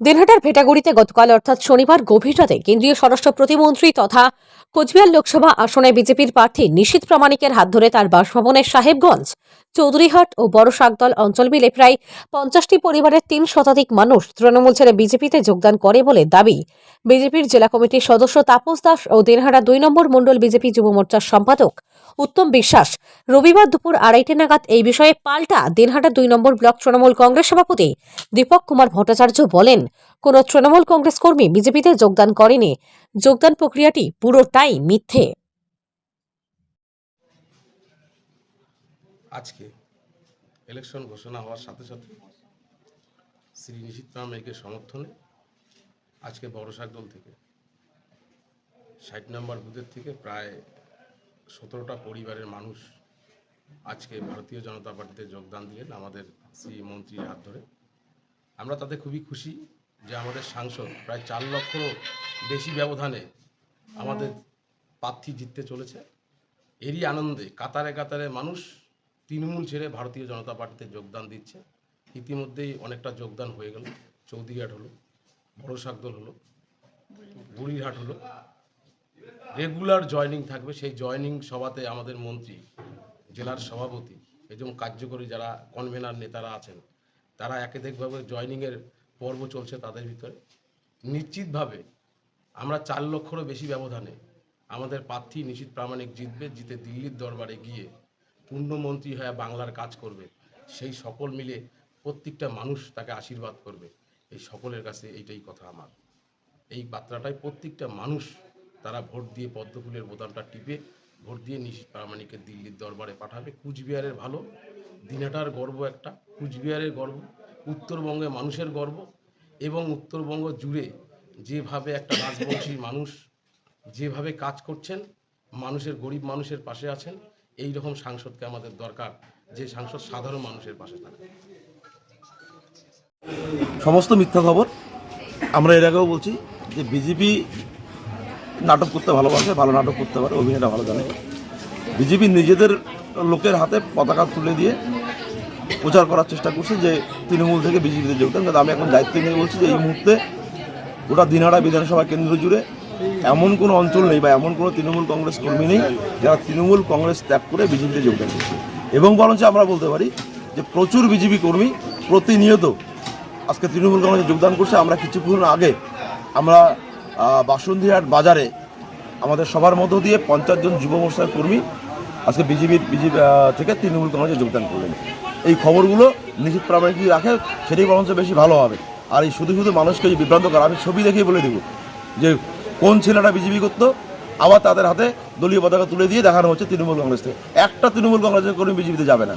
দিনহাটার ভেটাগুড়িতে গতকাল, অর্থাৎ শনিবার গভীর রাতে কেন্দ্রীয় স্বরাষ্ট্র প্রতিমন্ত্রী তথা কোচবিহার লোকসভা আসনে বিজেপির প্রার্থী নিশীত প্রামাণিকের হাত ধরে তার বাসভবনের সাহেবগঞ্জ, চৌধুরীহাট ও বড় শাকদল অঞ্চল মিলে প্রায় পঞ্চাশটি পরিবারের তিন শতাধিক মানুষ তৃণমূল ছেড়ে বিজেপিতে যোগদান করে বলে দাবি। বিজেপির জেলা কমিটির সদস্য তাপস দাস ও দিনহাটা দুই নম্বর মণ্ডল বিজেপি যুব মোর্চার সম্পাদক উত্তম বিশ্বাস রবিবার দুপুর আড়াইটে নাগাদ এই বিষয়ে পাল্টা দিনহাটা দুই নম্বর ব্লক তৃণমূল কংগ্রেস সভাপতি দীপক কুমার ভট্টাচার্য বলেন, কোন তৃণমূল কংগ্রেস কর্মী বিজেপিতে যোগদান করেনি। যোগদান প্রক্রিয়াটি পুরোটাই মিথ্যে। আজকে ইলেকশন ঘোষণা হওয়ার সাথে সাথে শ্রী নিশীত প্রামাণিকের সমর্থনে আজকে বড় দল থেকে ষাট নম্বর বুথের থেকে প্রায় সতেরোটা পরিবারের মানুষ আজকে ভারতীয় জনতা পার্টিতে যোগদান দিলেন আমাদের শ্রী মন্ত্রীর হাত ধরে। আমরা তাতে খুবই খুশি যে আমাদের সাংসদ প্রায় চার লক্ষরও বেশি ব্যবধানে আমাদের প্রার্থী জিততে চলেছে। এরই আনন্দে কাতারে কাতারে মানুষ তৃণমূল ছেড়ে ভারতীয় জনতা পার্টিতে যোগদান দিচ্ছে। ইতিমধ্যেই অনেকটা যোগদান হয়ে গেল। চৌধুরীহাট হলো, বড় শাকদল হলো, বুড়িরহাট হলো। রেগুলার জয়নিং থাকবে। সেই জয়নিং সভাতে আমাদের মন্ত্রী জেলার সভাপতি এবং কার্যকরী যারা কনভেনার নেতারা আছেন, তারা একাধিকভাবে জয়নিংয়ের পর্ব চলছে তাদের ভিতরে। নিশ্চিতভাবে আমরা চার লক্ষরও বেশি ব্যবধানে আমাদের প্রার্থী নিশীত প্রামাণিক জিতবে, জিতে দিল্লির দরবারে গিয়ে পূর্ণমন্ত্রী হয়ে বাংলার কাজ করবে। সেই সকল মিলে প্রত্যেকটা মানুষ তাকে আশীর্বাদ করবে। এই সকলের কাছে এইটাই কথা আমার। এই বার্তাটাই প্রত্যেকটা মানুষ তারা ভোট দিয়ে পদ্মফুলের বোতামটা টিপে ভোট দিয়ে নিশীত প্রামাণিকের দিল্লির দরবারে পাঠাবে। কুচবিহারের ভালো। দিনাটার গর্ব একটা। কুচবিহারের গর্ব, উত্তরবঙ্গে মানুষের গর্ব এবং উত্তরবঙ্গ জুড়ে যেভাবে একটা রাজবংশী মানুষ যেভাবে কাজ করছেন, মানুষের, গরিব মানুষের পাশে আছেন এই রকম সাংসদকে আমাদের দরকার যে সাংসদ সাধারণ মানুষের পাশে থাকে সমস্ত মিথ্যা খবর আমরা এর আগেও বলছি যে বিজেপি নাটক করতে ভালোবাসে, ভালো নাটক করতে পারে অভিনয়টা ভালো জানে। বিজেপি নিজেদের লোকের হাতে পতাকা তুলে দিয়ে প্রচার করার চেষ্টা করছে যে তৃণমূল থেকে বিজেপিতে যোগদান। কিন্তু আমি এখন দায়িত্ব নিয়ে বলছি যে এই মুহূর্তে গোটা দিনহাটা বিধানসভা কেন্দ্র জুড়ে এমন কোনো অঞ্চল নেই বা এমন কোনো তৃণমূল কংগ্রেস কর্মী নেই যারা তৃণমূল কংগ্রেস ত্যাগ করে বিজেপিতে যোগদান করছে। এবং বরঞ্চ আমরা বলতে পারি যে প্রচুর বিজেপি কর্মী প্রতিনিয়ত আজকে তৃণমূল কংগ্রেসে যোগদান করছে। আমরা কিছুক্ষণ আগে আমরা আহ, বাসন্তীহাট বাজারে আমাদের সবার মধ্য দিয়ে পঞ্চাশ জন যুব মোর্চার কর্মী আজকে বিজেপির বিজেপি থেকে তৃণমূল কংগ্রেসে যোগদান করলেন। এই খবরগুলো নিশ্চিত প্রামাণিক রাখে সেটাই বরঞ্চ বেশি ভালো হবে। আর এই শুধু শুধু মানুষকে যে বিভ্রান্ত করা আমি ছবি দেখেই বলে দেবো যে কোন ছেলেটা বিজেপি করতো আবার তাদের হাতে দলীয় পতাকা তুলে দিয়ে দেখানো হচ্ছে তৃণমূল কংগ্রেস থেকে। একটা তৃণমূল কংগ্রেসের কর্মী বিজেপিতে যাবে না।